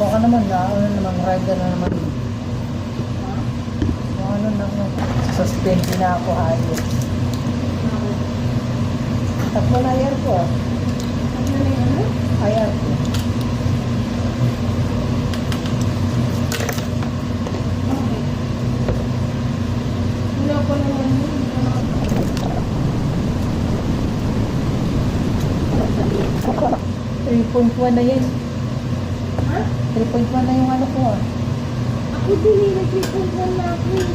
Baka naman na, ano naman, rider na naman. Baka ano na, ano, suspend na ako hayos. Tatlo na year ko ah. Na? IR ko. Wala pa naman yun. 3.1 na yan. Ha? 3.1 na yung ano ko ah. Ako din eh, nag-report na ako eh.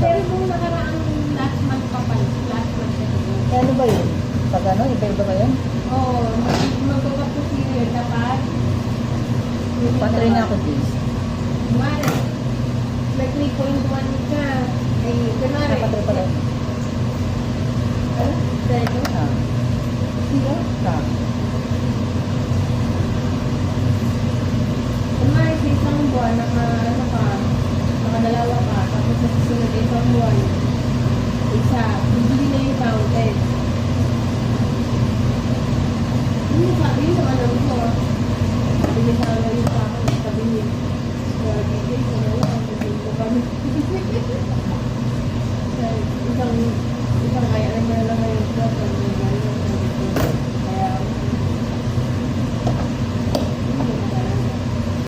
Pero nung nakaraang last month pa pa, last month na ito. Eh, ano ba yun? Pag ano, iba-iba ba yun? Oo, mag- magkakapos yun, dapat. Patry na ako din. Kumari, like 3.1 ka. Ay, kunwari. binihala yun sa akin. Sabi niya, grabe din, wala, sabi ko kami.